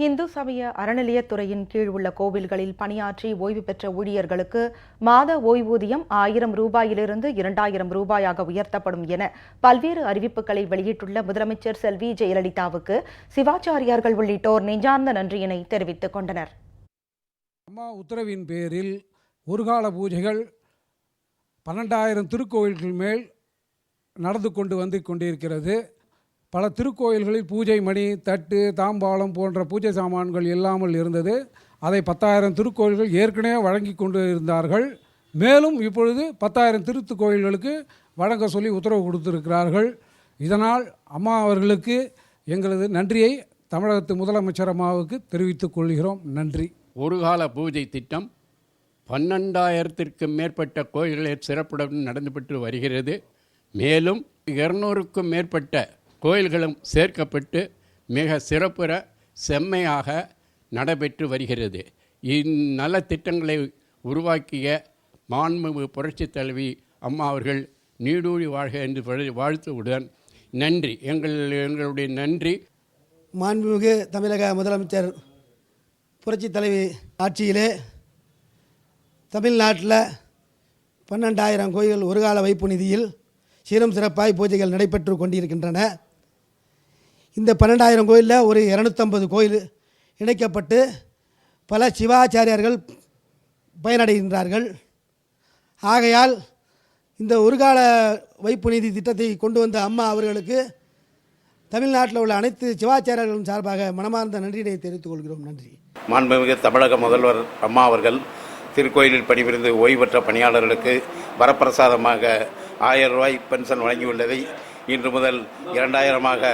இந்து சமய அறநிலையத்துறையின் கீழ் உள்ள கோவில்களில் பணியாற்றி ஓய்வு பெற்ற ஊழியர்களுக்கு மாத ஓய்வூதியம் ஆயிரம் ரூபாயிலிருந்து இரண்டாயிரம் ரூபாயாக உயர்த்தப்படும் என பல்வேறு அறிவிப்புகளை வெளியிட்டுள்ள முதலமைச்சர் செல்வி ஜெயலலிதாவுக்கு சிவாச்சாரியார்கள் உள்ளிட்டோர் நெஞ்சார்ந்த நன்றியினை தெரிவித்துக் கொண்டனர். அம்மா உத்தரவின் பேரில் ஒருகால பூஜைகள் பன்னெண்டாயிரம் திருக்கோயில்கள் மேல் நடந்து கொண்டு வந்து கொண்டிருக்கிறது. பல திருக்கோயில்களில் பூஜை மணி தட்டு தாம்பாளம் போன்ற பூஜை சாமான்கள் இல்லாமல் இருந்தது. அதை பத்தாயிரம் திருக்கோயில்கள் ஏற்கனவே வழங்கி கொண்டு இருந்தார்கள் மேலும் இப்பொழுது பத்தாயிரம் திருத்து கோயில்களுக்கு வழங்க சொல்லி உத்தரவு கொடுத்திருக்கிறார்கள். இதனால் அம்மா அவர்களுக்கு எங்களது நன்றியை தமிழகத்து முதலமைச்சர் அம்மாவுக்கு தெரிவித்துக் கொள்கிறோம். நன்றி. ஒரு கால பூஜை திட்டம் பன்னெண்டாயிரத்திற்கும் மேற்பட்ட கோயில்களில் சிறப்புடன் நடந்துபட்டு வருகிறது. மேலும் இருநூறுக்கும் மேற்பட்ட கோயில்களும் சேர்க்கப்பட்டு மிக சிறப்புற செம்மையாக நடைபெற்று வருகிறது. இந்நல திட்டங்களை உருவாக்கிய மாண்புமிகு புரட்சி தலைவி அம்மா அவர்கள் நீடூழி வாழ்க என்று வாழ்த்துவுடன் நன்றி. எங்கள் எங்களுடைய நன்றி. மாண்புமிகு தமிழக முதலமைச்சர் புரட்சித் தலைவி ஆட்சியிலே தமிழ்நாட்டில் பன்னெண்டாயிரம் கோயில்கள் ஒரு கால வைப்பு நிதியில் சீரம் சிறப்பாய் பூஜைகள் நடைபெற்று கொண்டிருக்கின்றன. இந்த பன்னெண்டாயிரம் கோயிலில் ஒரு இரநூத்தம்பது கோயில் இணைக்கப்பட்டு பல சிவாச்சாரியார்கள் பயனடைகின்றார்கள். ஆகையால் இந்த ஒரு கால வைப்பு நிதி திட்டத்தை கொண்டு வந்த அம்மா அவர்களுக்கு தமிழ்நாட்டில் உள்ள அனைத்து சிவாச்சாரியர்களும் சார்பாக மனமார்ந்த நன்றியை தெரிவித்துக் கொள்கிறோம். நன்றி. மாண்புமிகு தமிழக முதல்வர் அம்மா அவர்கள் திருக்கோயிலில் பணிபுரிந்து ஓய்வு பெற்ற பணியாளர்களுக்கு வரப்பிரசாதமாக ஆயிரம் ரூபாய் பென்ஷன் வழங்கியுள்ளதை இன்று முதல் இரண்டாயிரமாக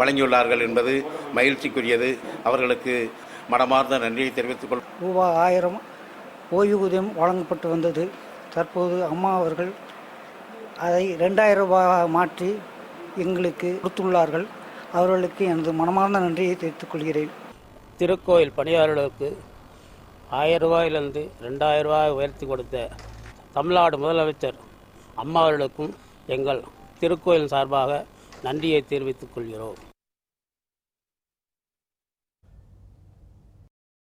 வழங்கியுள்ளார்கள் என்பது மகிழ்ச்சிக்குரியது. அவர்களுக்கு மனமார்ந்த நன்றியை தெரிவித்துக் கொள் ரூபாய் ஆயிரம் ஓய்வூதியம் வழங்கப்பட்டு வந்தது. தற்போது அம்மா அவர்கள் அதை ரெண்டாயிரம் ரூபாய் மாற்றி எங்களுக்கு கொடுத்துள்ளார்கள். அவர்களுக்கு எனது மனமார்ந்த நன்றியை தெரிவித்துக் கொள்கிறேன். திருக்கோயில் பணியாளர்களுக்கு ஆயிரம் ரூபாயிலிருந்து ரெண்டாயிரம் ரூபாய் உயர்த்தி கொடுத்த தமிழ்நாடு முதலமைச்சர் அம்மா அவர்களுக்கும் எங்கள் திருக்கோயில் சார்பாக நன்றியை தெரிவித்துக் கொள்கிறோம்.